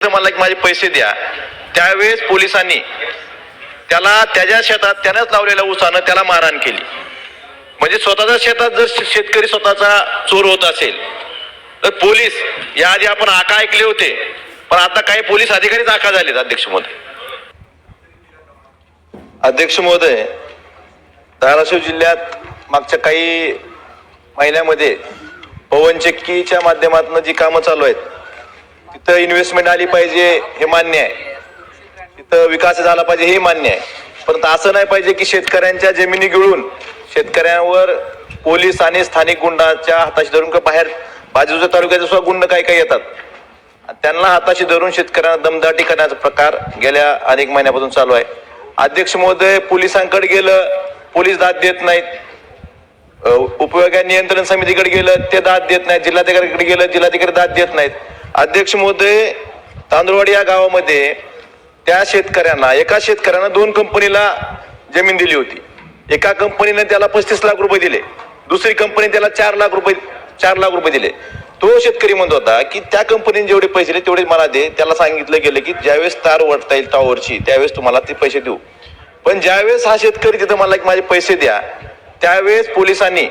मला एक माझे पैसे द्या. त्यावेळेस पोलिसांनी त्याला त्याच्या शेतात त्यानंच लावलेल्या उसानं त्याला मारहाण केली. म्हणजे स्वतःच्या शेतात जर शेतकरी स्वतःचा चोर होत असेल तर पोलीस याआधी आपण आका ऐकले होते पण आता काही पोलीस अधिकारीच आका झालेत अध्यक्ष महोदय. अध्यक्ष महोदय धाराशिव जिल्ह्यात मागच्या काही महिन्यामध्ये पवन चक्कीच्या माध्यमातून जी कामं चालू आहेत तिथं इन्व्हेस्टमेंट आली पाहिजे हे मान्य आहे. तिथं विकास झाला पाहिजे हे मान्य आहे. परंतु असं नाही पाहिजे की शेतकऱ्यांच्या जमिनी गिळून शेतकऱ्यांवर पोलीस आणि स्थानिक गुंडाच्या हाताशी धरून किंवा बाहेर बाजूच्या तालुक्याचे सुद्धा गुंड काही काही येतात. त्यांना हाताशी धरून शेतकऱ्यांना दमदाटी करण्याचा प्रकार गेल्या अनेक महिन्यापासून चालू आहे. अध्यक्ष महोदय पोलिसांकडे गेलं पोलीस दाद देत नाहीत. उपयोगा नियंत्रण समितीकडे गेलं ते दाद देत नाहीत. जिल्हाधिकाऱ्याकडे गेलं जिल्हाधिकारी दाद देत नाहीत. अध्यक्ष महोदय तांदुळवाडी या गावामध्ये त्या शेतकऱ्यांना एका शेतकऱ्यानं दोन कंपनीला जमीन दिली होती. एका कंपनीने त्याला पस्तीस लाख रुपये दिले. दुसरी कंपनी त्याला चार लाख रुपये चार लाख रुपये दिले. तो शेतकरी म्हणत होता की त्या कंपनीने जेवढे पैसे दिले तेवढे मला दे. त्याला सांगितलं गेलं की ज्यावेळेस तार वाटता येईल टॉवरची त्यावेळेस तुम्हाला ते पैसे देऊ. पण ज्यावेळेस हा शेतकरी तिथं मला माझे पैसे द्या त्यावेळेस पोलिसांनी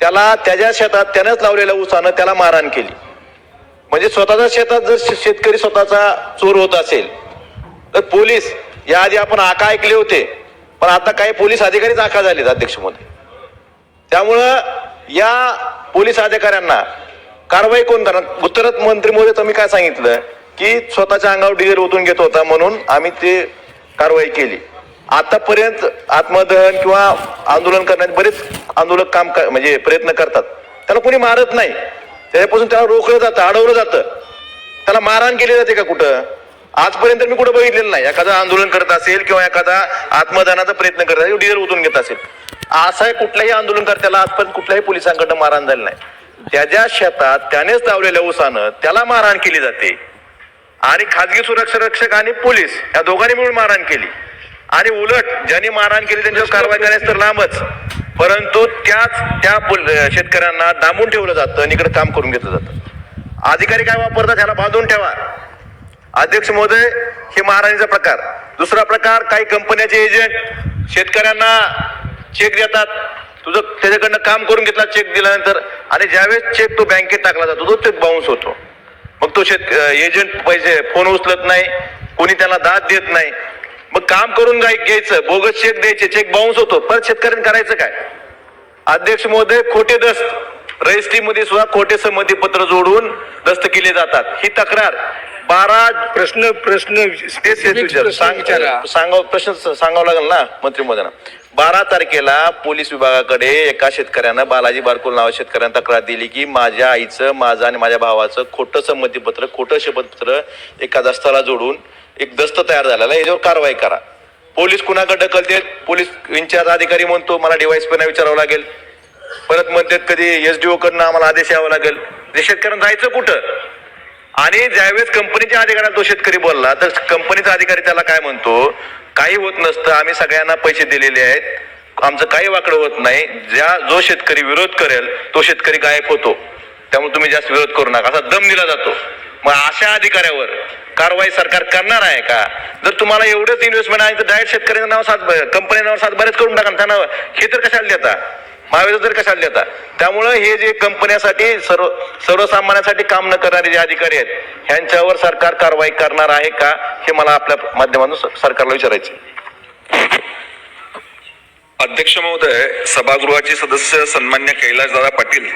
त्याला त्याच्या शेतात त्यानंच लावलेल्या ऊसानं त्याला मारहाण केली. म्हणजे स्वतःच्या शेतात जर शे- शेतकरी स्वतःचा चोर होत असेल तर पोलीस याआधी आपण आका ऐकले होते पण आता काही पोलीस अधिकारीच आका झालेत अध्यक्ष महोदय त्यामुळं या पोलीस अधिकाऱ्यांना कारवाई कोण करणार? उत्तरात मंत्री महोदय तुम्ही काय सांगितलं? की स्वतःच्या अंगावर डिझेल ओतून घेत होता म्हणून आम्ही ते कारवाई केली. आतापर्यंत आत्मदहन किंवा आंदोलन करण्यात बरेच आंदोलक काम म्हणजे प्रयत्न करतात. त्याला कोणी मारत नाही. त्याच्यापासून त्याला रोखलं जातं अडवलं जातं. त्याला मारहाण केली जाते का कुठं? आजपर्यंत मी कुठं बघितलेलं नाही. एखादा आंदोलन करत असेल किंवा एखादा आत्मदानाचा प्रयत्न करत असेल डिझेल उतरून घेत असेल. असं कुठल्याही आंदोलनकर्त्याला आजपर्यंत कुठल्याही पोलिसांकडनं मारहाण झाली नाही. ज्या ज्या शेतात त्यानेच लावलेल्या उसानं त्याला मारहाण केली जाते. आणि खाजगी सुरक्षा रक्षक आणि पोलीस या दोघांनी मिळून मारहाण केली. आणि उलट ज्यांनी मारहाण केली त्यांच्यावर कारवाई करण्यास तर लांबच. परंतु त्याच त्या शेतकऱ्यांना दामून ठेवलं जातं आणि इकडे काम करून घेतलं जातं. अधिकारी काय वापरतात ह्याला बांधून ठेवा. अध्यक्ष महोदय हे महाराणीचा प्रकार. दुसरा प्रकार काही कंपन्याचे एजंट शेतकऱ्यांना चेक देतात. तुझं त्याच्याकडनं काम करून घेतला चेक दिल्यानंतर आणि ज्यावेळेस चेक तो बँकेत टाकला जातो तो चेक बाउन्स होतो. मग तो शेत एजंट पैसे फोन उचलत नाही कोणी त्याला दाद देत नाही. मग काम करून गाय घ्यायचं? बोगस चेक द्यायचे चेक बाउन्स होतो. परत शेतकऱ्यांनी करायचं काय? अध्यक्ष महोदय खोटे दस्त. रजिस्ट्रीमध्ये सुद्धा खोटे संमती पत्र जोडून दस्त केले जातात. ही तक्रार. बारा प्रश्न प्रश्न सांगाव प्रश्न सांगावं लागेल ना मंत्री महोदयांना. बारा तारखेला पोलीस विभागाकडे एका शेतकऱ्यानं बालाजी बारकुल नावा शेतकऱ्यानं तक्रार दिली की माझ्या आईचं माझं आणि माझ्या भावाचं खोटं संमतीपत्र खोटं शपथपत्र एका दस्ताला जोडून एक दस्त तयार झालेला याच्यावर कारवाई करा. पोलीस कुणाकडे ढकलते पोलीस इन्चार्ज अधिकारी म्हणतो मला डिवाईस पण विचारावं लागेल. परत म्हणतात कधी एस डी कडनं आम्हाला आदेश यावा लागेल. ते शेतकऱ्यांना जायचं कुठं? आणि ज्यावेळेस कंपनीच्या अधिकाऱ्याला तो शेतकरी बोलला तर कंपनीचा अधिकारी त्याला काय म्हणतो? काही होत नसतं. आम्ही सगळ्यांना पैसे दिलेले आहेत. आमचं काही वाकडं होत नाही. ज्या जो शेतकरी विरोध करेल तो शेतकरी गायब होतो. त्यामुळे तुम्ही जास्त विरोध करू नका. असा दम दिला जातो. मग अशा अधिकाऱ्यावर कारवाई सरकार करणार आहे का? जर तुम्हाला एवढंच इन्व्हेस्टमेंट आहे तर डायरेक्ट शेतकऱ्यांचं नाव सात कंपनी नाव सात बरेच करून टाका त्यांना हे तर कशाला देता? महाविद्यालय तर कशाला देता? त्यामुळं हे जे कंपन्यासाठी सर्व सर्वसामान्यांसाठी काम न करणारे जे अधिकारी आहेत ह्यांच्यावर सरकार कारवाई करणार आहे का? हे मला आपल्या माध्यमातून सरकारला विचारायचे अध्यक्ष महोदय सभागृहाचे सदस्य सन्मान्य कैलासदादा पाटील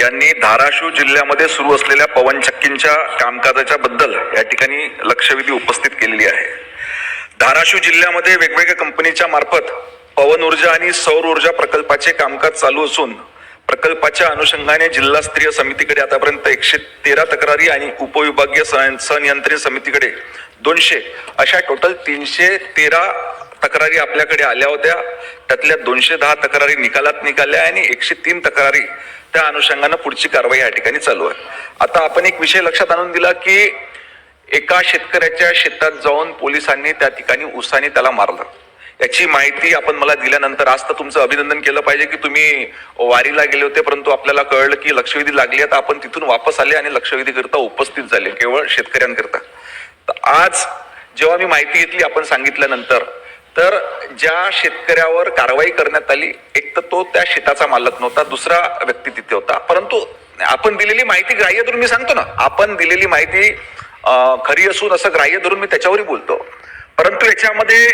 यांनी धाराशिव जिल्ह्यामध्ये सुरू असलेल्या पवनचक्कींच्या कामकाजाच्या बद्दल या ठिकाणी लक्षवेधी उपस्थित केलेली आहे. धाराशिव जिल्ह्यामध्ये वेगवेगळ्या कंपनीच्या मार्फत पवन ऊर्जा आणि सौर ऊर्जा प्रकल्पाचे कामकाज चालू असून प्रकल्पाच्या अनुषंगाने जिल्हास्तरीय समितीकडे आतापर्यंत एकशे तेरा तक्रारी आणि उपविभागीय सं- समितीकडे दोनशे अशा टोटल तीनशे तेरा तक्रारी आपल्याकडे आल्या होत्या. त्यातल्या दोनशे दहा तक्रारी निकालात निघाल्या आणि एकशे तीन तक्रारी त्या अनुषंगानं पुढची कारवाई या ठिकाणी चालू आहे. आता आपण एक विषय लक्षात आणून दिला की एका शेतकऱ्याच्या शेतात जाऊन पोलिसांनी त्या ठिकाणी उसाने त्याला मारलं. याची माहिती आपण मला दिल्यानंतर आज तर तुमचं अभिनंदन केलं पाहिजे की तुम्ही वारीला गेले होते परंतु आपल्याला कळलं की लक्षवेधी लागली आहे तर आपण तिथून वापस आले आणि लक्षवेधी करता उपस्थित झाले केवळ शेतकऱ्यांकरता. तर आज जेव्हा मी माहिती घेतली आपण सांगितल्यानंतर तर ज्या शेतकऱ्यावर कारवाई करण्यात आली एक तर तो त्या शेताचा मालक नव्हता दुसरा व्यक्ती तिथे होता. परंतु आपण दिलेली माहिती ग्राह्य धरून मी सांगतो ना. आपण दिलेली माहिती खरी असून असं ग्राह्य धरून मी त्याच्यावरही बोलतो. परंतु याच्यामध्ये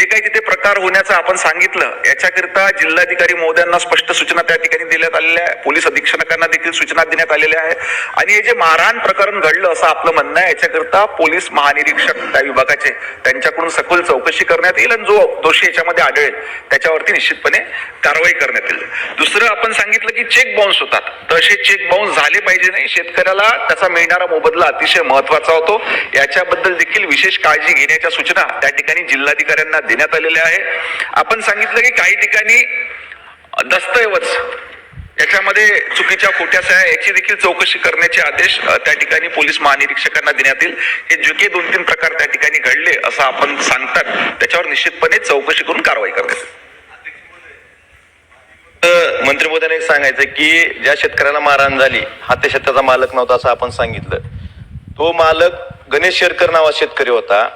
जे काही तिथे प्रकार होण्याचं आपण सांगितलं याच्याकरिता जिल्हाधिकारी महोदयांना स्पष्ट सूचना त्या ठिकाणी देण्यात आलेल्या आहे. पोलीस अधीक्षकांना देखील सूचना देण्यात आलेल्या आहे. आणि हे जे मारहाण प्रकरण घडलं असं आपलं म्हणणं आहे याच्याकरिता पोलीस महानिरीक्षक त्या विभागाचे त्यांच्याकडून सखोल चौकशी करण्यात येईल आणि जो दोषी याच्यामध्ये आढळेल त्याच्यावरती निश्चितपणे कारवाई करण्यात येईल. दुसरं आपण सांगितलं की चेक बाउन्स होतात. तर असे चेक बाउन्स झाले पाहिजे नाही. शेतकऱ्याला त्याचा मिळणारा मोबदला अतिशय महत्त्वाचा होतो. याच्याबद्दल देखील विशेष काळजी घेण्याच्या सूचना त्या ठिकाणी जिल्हाधिकाऱ्यांना देण्यात आलेल्या आहे. आपण सांगितलं की काही ठिकाणी दस्तऐवज याच्यामध्ये चुकीच्या खोट्या सह्या याची देखील चौकशी करण्याचे आदेश त्या ठिकाणी पोलीस महानिरीक्षकांना देण्यात येईल. हे जे काही दोन तीन प्रकार त्या ठिकाणी घडले असं आपण सांगतात. त्याच्यावर निश्चितपणे चौकशी करून कारवाई करण्यात तर मंत्री महोदयाने एक सांगायचं की ज्या शेतकऱ्याला मारहाण झाली हा त्या शेताचा मालक नव्हता असं आपण सांगितलं. तो मालक गणेश शेरकर नावा शेतकरी होता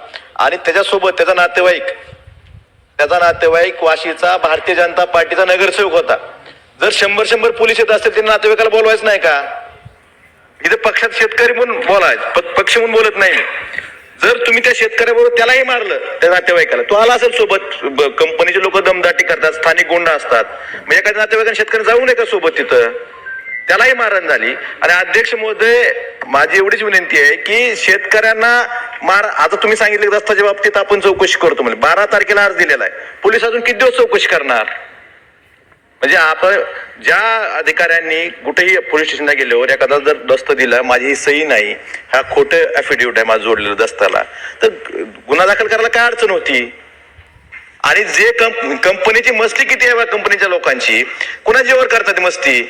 आणि त्याच्यासोबत त्याचा नातेवाईक त्याचा नातेवाईक वाशीचा भारतीय जनता पार्टीचा नगरसेवक होता. जर शंभर शंभर पोलीस येत असतील त्यांनी नातेवाईकाला बोलवायचं नाही का? इथे पक्षात शेतकरी म्हणून बोलायचं. पक्ष म्हणून बोलत नाही. जर तुम्ही त्या शेतकऱ्याबरोबर त्यालाही मारलं त्या नातेवाईकाला तो आला असेल सोबत कंपनीचे लोक दमदाटी करतात स्थानिक गुंड असतात. मग एखाद्या नातेवाईकाने शेतकरी जाऊ नये का सोबत तिथं? त्यालाही मारहाण झाली. आणि अध्यक्ष महोदय माझी एवढीच विनंती आहे की शेतकऱ्यांना मार आता तुम्ही सांगितलं की दस्ताच्या बाबतीत आपण चौकशी करतो म्हणजे बारा तारखेला अर्ज दिलेला आहे. पोलीस अजून किती दिवस चौकशी करणार? म्हणजे आपण ज्या अधिकाऱ्यांनी कुठेही पोलीस स्टेशनला गेल्यावर एखादा जर दस्त दिला माझी ही सही नाही. हा खोटं अफिडेव्हिट आहे माझं जोडलेलं दस्ताला. तर गुन्हा दाखल करायला काय अडचण होती? आणि जे कंप कंपनीची मस्ती किती आहे बा कंपनीच्या लोकांची. कुणाच्यावर करतात मस्ती?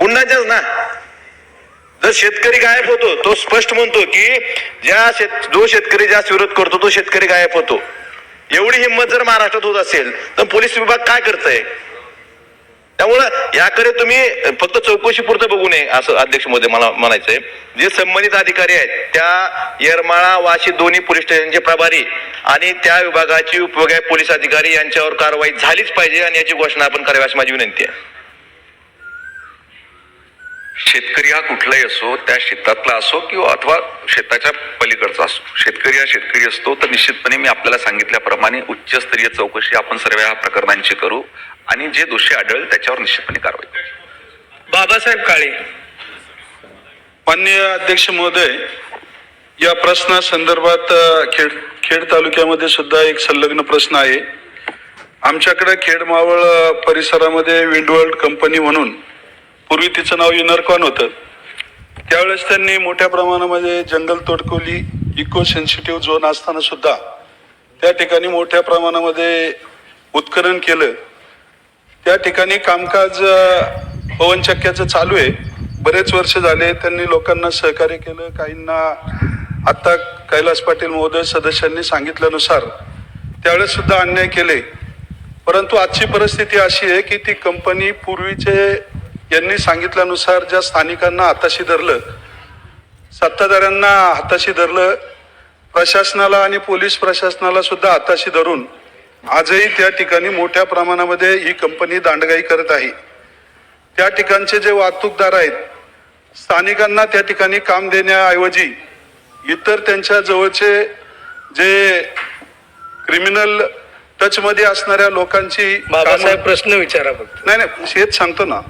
गुंडाच्याच ना. जर शेतकरी गायब होतो तो स्पष्ट म्हणतो की ज्या शेत जो शेतकरी जास्त विरोध करतो तो शेतकरी गायब होतो. एवढी हिंमत जर महाराष्ट्रात होत असेल तर पोलीस विभाग काय करतंय? त्यामुळं याकडे तुम्ही फक्त चौकशी पुरतं बघू नये असं अध्यक्षमध्ये मला म्हणायचंय. जे संबंधित अधिकारी आहेत त्या येरमाळा वाशी दोन्ही पोलीस स्टेशनचे प्रभारी आणि त्या विभागाची उपविभाग पोलीस अधिकारी यांच्यावर कारवाई झालीच पाहिजे आणि याची घोषणा आपण करावी अशी माझी विनंती आहे. शेतकरी हा कुठलाही असो त्या शेतातला असो किंवा अथवा शेताच्या पलीकडचा असो. शेतकरी हा शेतकरी असतो तर निश्चितपणे मी आपल्याला सांगितल्याप्रमाणे उच्चस्तरीय चौकशी आपण सर्व ह्या प्रकरणांची करू आणि जे दोषी आढळेल त्याच्यावर निश्चितपणे कारवाई करू. बाबासाहेब काळे. माननीय अध्यक्ष महोदय या प्रश्नासंदर्भात अ, खेड खेड तालुक्यामध्ये सुद्धा एक संलग्न प्रश्न आहे. आमच्याकडे खेड मावळ परिसरामध्ये विंडवर्ल्ड कंपनी म्हणून पूर्वी तिचं नाव युनरकॉन होतं. त्यावेळेस त्यांनी मोठ्या प्रमाणामध्ये जंगल तोडकोली इको सेन्सिटिव्ह झोन असताना सुद्धा त्या ठिकाणी मोठ्या प्रमाणामध्ये उत्खनन केलं. त्या ठिकाणी कामकाज पवनचक्क्याचं चालू आहे. बरेच वर्ष झाले त्यांनी लोकांना सहकार्य केलं. काहींना आत्ता कैलास पाटील महोदय सदस्यांनी सांगितल्यानुसार त्यावेळेस सुद्धा अन्याय केले. परंतु आजची परिस्थिती अशी आहे की ती कंपनी पूर्वीचे यांनी सांगितल्यानुसार ज्या स्थानिकांना हाताशी धरलं सत्ताधाऱ्यांना हाताशी धरलं प्रशासनाला आणि पोलीस प्रशासनाला सुद्धा हाताशी धरून आजही त्या ठिकाणी मोठ्या प्रमाणामध्ये ही कंपनी दांडगाई करत आहे. त्या ठिकाणचे जे वाहतूकदार आहेत स्थानिकांना त्या ठिकाणी काम देण्याऐवजी इतर त्यांच्या जवळचे जे क्रिमिनल टचमध्ये असणाऱ्या लोकांची बाबासाहेब प्रश्न विचारा फक्त. नाही नाही हेच सांगतो ना.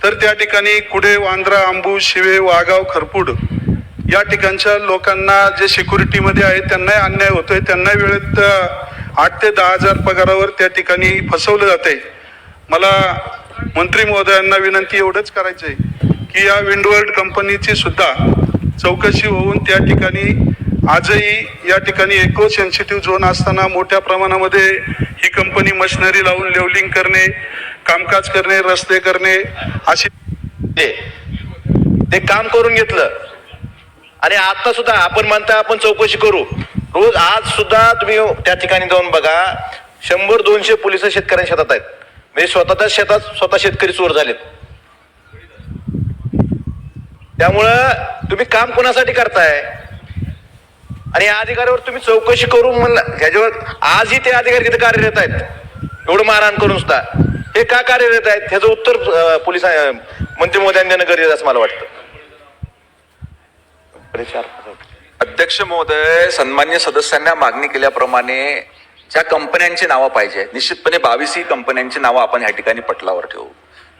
तर त्या ठिकाणी कुडे वांद्रा आंबू शिवे वाघाव खरपूड या ठिकाणच्या लोकांना जे सिक्युरिटीमध्ये आहेत त्यांनाही अन्याय होतोय. त्यांना वेळेत आठ ते दहा हजार पगारावर त्या ठिकाणी फसवलं जाते मला मंत्री महोदयांना विनंती एवढंच करायचंय की या विंडवर्ल्ड कंपनीची सुद्धा चौकशी होऊन त्या ठिकाणी आजही या ठिकाणी इको सेन्सिटिव्ह झोन असताना मोठ्या प्रमाणामध्ये ही कंपनी मशिनरी लावून लेवलिंग करणे कामकाज करणे रस्ते करणे असे ते. काम करून घेतलं. आणि आता सुद्धा आपण म्हणता आपण चौकशी करू. रोज आज सुद्धा तुम्ही त्या ठिकाणी जाऊन बघा शंभर दोनशे पोलीस शेतकऱ्यांच्या शेतात आहेत. म्हणजे स्वतःच्या शेतात स्वतः शेतकरी चोर झालेत. त्यामुळं तुम्ही काम कोणासाठी करताय? आणि या अधिकाऱ्यावर तुम्ही चौकशी करून म्हणलं ह्याच्यावर आजही ते अधिकारी तिथे कार्यरत आहेत. एवढं मारहाण करून सुद्धा. हे का कार्यरत आहेत? ह्याचं उत्तर पोलीस मंत्री मोदयांनी देणं गरजेचं असं मला वाटतं. अध्यक्ष महोदय सन्मान्य सदस्यांना मागणी केल्याप्रमाणे ज्या कंपन्यांची नावं पाहिजे निश्चितपणे बावीस ही कंपन्यांची नावं आपण या ठिकाणी पटलावर ठेवू.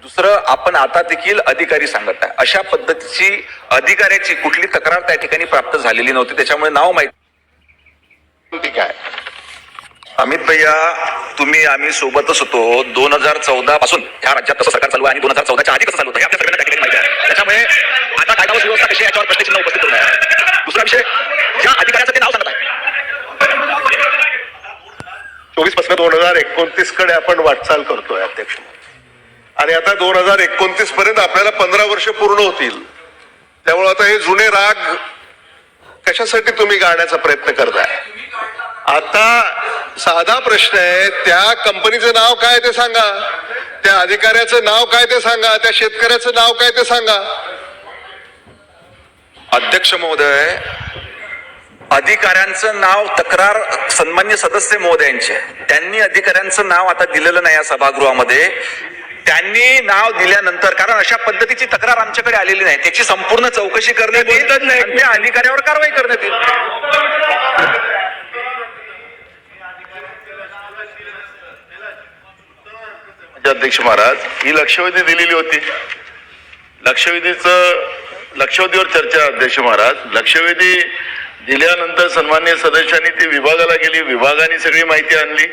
दुसरं आपण आता देखील अधिकारी सांगत आहे. अशा पद्धतीची अधिकाऱ्याची कुठली तक्रार त्या ठिकाणी प्राप्त झालेली नव्हती त्याच्यामुळे नाव माहिती ठीक आहे. अमित भैया तुम्ही आम्ही सोबतच होतो दोन हजार चौदा पासून. ह्या राज्यात कसं सरकार चालू आहे आणि दोन हजार चौदाच्या आधी कसं चालू होतं. हे आपल्या सगळ्यांना त्या माहिती आहे. त्याच्यामुळे आता कायदा व सुव्यवस्था कशी आहे याच्यावर प्रश्नचिन्ह उपस्थित करू नये दुसरा विषय ज्या अधिकाऱ्याचं ते नाव सांगत आहे. चोवीसपासून दोन हजार एकोणतीसकडे आपण वाटचाल करतोय अध्यक्ष. आणि आता दोन हजार एकोणतीस पर्यंत आपल्याला पंधरा वर्ष पूर्ण होतील. त्यामुळे आता हे जुने राग कशासाठी तुम्ही गाण्याचा प्रयत्न करताय? आता साधा प्रश्न आहे त्या कंपनीचं नाव काय ते सांगा. त्या अधिकाऱ्याचं नाव काय ते सांगा त्या शेतकऱ्याचं नाव काय ते सांगा. अध्यक्ष महोदय अधिकाऱ्यांचं नाव तक्रार सन्मान्य सदस्य महोदयांचे. त्यांनी अधिकाऱ्यांचं नाव आता दिलेलं नाही या सभागृहामध्ये. त्यांनी नाव दिल्यानंतर कारण अशा पद्धतीची तक्रार आमच्याकडे आलेली नाही. त्याची संपूर्ण चौकशी करण्यात येईल त्या अधिकाऱ्यावर कारवाई करण्यात येईल. अध्यक्ष महाराज ही लक्षवेधी दिलेली होती. लक्षवेधीचं लक्षवेधीवर चर्चा अध्यक्ष महाराज लक्षवेधी दिल्यानंतर सन्मान्य सदस्यांनी ती विभागाला गेली विभागाने सगळी माहिती आणली.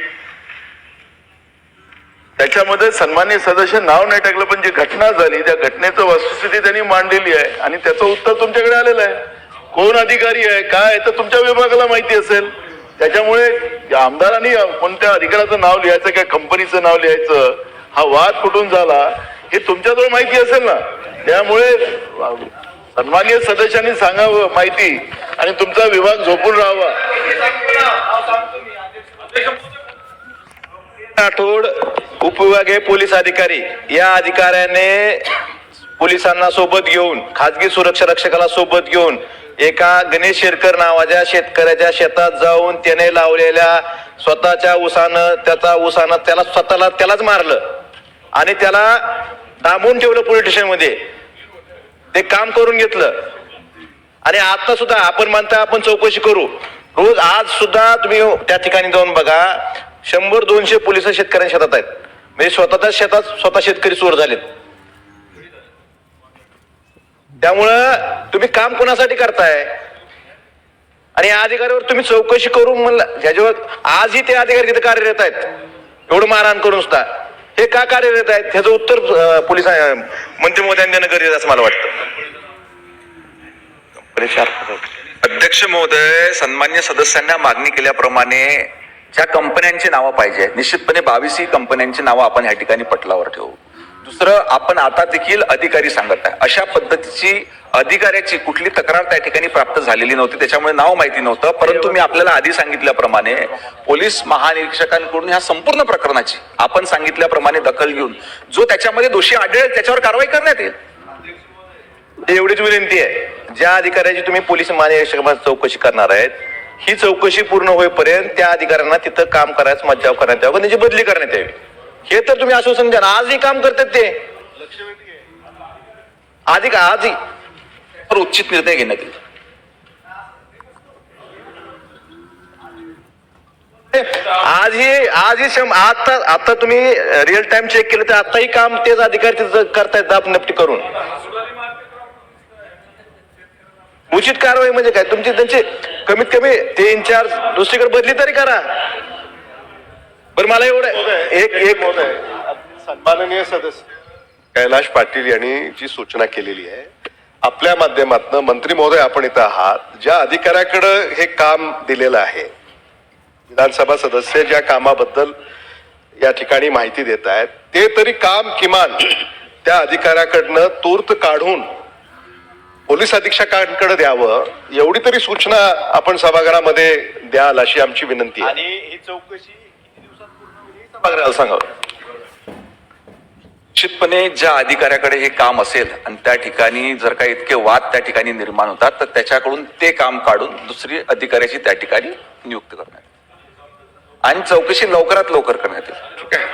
त्याच्यामध्ये सन्मान्य सदस्य नाव नाही टाकलं पण जी घटना झाली त्या घटनेचं वस्तुस्थिती त्यांनी मांडलेली आहे आणि त्याचं उत्तर तुमच्याकडे आलेलं आहे. कोण अधिकारी आहे काय तर तुमच्या विभागाला माहिती असेल. त्याच्यामुळे आमदारांनी कोणत्या अधिकाऱ्याचं नाव लिहायचं काय कंपनीचं नाव लिहायचं हा वाद कुठून झाला हे तुमच्याजवळ माहिती असेल ना? त्यामुळे सन्मान्य सदस्यांनी सांगावं माहिती आणि तुमचा विभाग झोपून राहावा. राठोड उपविभागीय पोलीस अधिकारी या अधिकाऱ्याने पोलिसांना सोबत घेऊन खाजगी सुरक्षा रक्षकाला सोबत घेऊन एका गणेश शेरकर नावाच्या शेतकऱ्याच्या शेतात जाऊन त्याने लावलेल्या स्वतःच्या उसानं त्याचा उसानं त्याला स्वतःला त्यालाच मारलं. आणि त्याला दाबून ठेवलं पोलीस स्टेशनमध्ये ते काम करून घेतलं. आणि आता सुद्धा आपण म्हणता आपण चौकशी करू. रोज आज सुद्धा तुम्ही त्या ठिकाणी जाऊन बघा शंभर दोनशे पोलीस शेतकऱ्यांच्या शेतात आहेत. म्हणजे स्वतःच्या शेतात स्वतः शेतकरी चोर झालेत. त्यामुळं तुम्ही काम कोणासाठी करताय? आणि या अधिकाऱ्यावर तुम्ही चौकशी करून म्हणलं ह्याच्यावर आजही ते अधिकारी तिथे कार्यरत आहेत. एवढं मारहाण करून सुद्धा. हे का कार्यरत आहेत? ह्याचं उत्तर पोलीस पोलीस मंत्री मोदयांनी देणं गरजेचं असं मला वाटतं. अध्यक्ष महोदय सन्मान्य सदस्यांना मागणी केल्याप्रमाणे ज्या कंपन्यांची नावं पाहिजे निश्चितपणे बावीसही कंपन्यांची नावं आपण या ठिकाणी पटलावर ठेवू. दुसरं आपण आता देखील अधिकारी सांगत आहे. अशा पद्धतीची अधिकाऱ्याची कुठली तक्रार त्या ठिकाणी प्राप्त झालेली नव्हती त्याच्यामुळे नाव माहिती नव्हतं. परंतु मी आपल्याला आधी सांगितल्याप्रमाणे पोलीस महानिरीक्षकांकडून ह्या संपूर्ण प्रकरणाची आपण सांगितल्याप्रमाणे दखल घेऊन जो त्याच्यामध्ये दोषी आढळेल त्याच्यावर कारवाई करण्यात येईल. एवढीच विनंती आहे. ज्या अधिकाऱ्याची तुम्ही पोलीस महानिरीक्षकांची चौकशी करणार आहेत ही चौकशी पूर्ण होईपर्यंत त्या अधिकाऱ्यांना तिथं काम करायचं मज्जाव करण्यात यावं त्यांची बदली करण्यात यावी. हे तर तुम्ही आश्वासन द्या आजही काम करतात ते. आधी का? आजही तर उचित निर्णय घेण्यात येईल आजही आजही शं आता आता तुम्ही रिअल टाइम चेक केलं तर आताही काम तेच अधिकारी करतायत दाब नपटी करून. उचित कारवाई म्हणजे काय? तुमची त्यांची कमीत कमी ते इन्चार्ज दुसरीकडे बदली तरी करा. बरं मला एवढं एक एक सन्माननीय सदस्य. कैलाश पाटील यांनी जी सूचना केलेली आहे आपल्या माध्यमातून मंत्री महोदय आपण इथं आहात. ज्या अधिकाऱ्याकडे हे काम दिलेलं आहे विधानसभा सदस्य ज्या कामाबद्दल या ठिकाणी माहिती देत आहेत ते तरी काम किमान त्या अधिकाऱ्याकडनं तूर्त काढून पोलीस अधीक्षकांकडे द्यावं एवढी तरी सूचना आपण सभागृहामध्ये द्याल अशी आमची विनंती आहे. आणि ही चौकशी पगाराला सांगावं. निश्चितपणे ज्या अधिकाऱ्याकडे हे काम असेल आणि त्या ठिकाणी जर काही इतके वाद त्या ठिकाणी निर्माण होतात तर त्याच्याकडून ते काम काढून दुसरी अधिकाऱ्याची त्या ठिकाणी नियुक्त करण्यात आणि चौकशी लवकरात लवकर करण्यात येईल.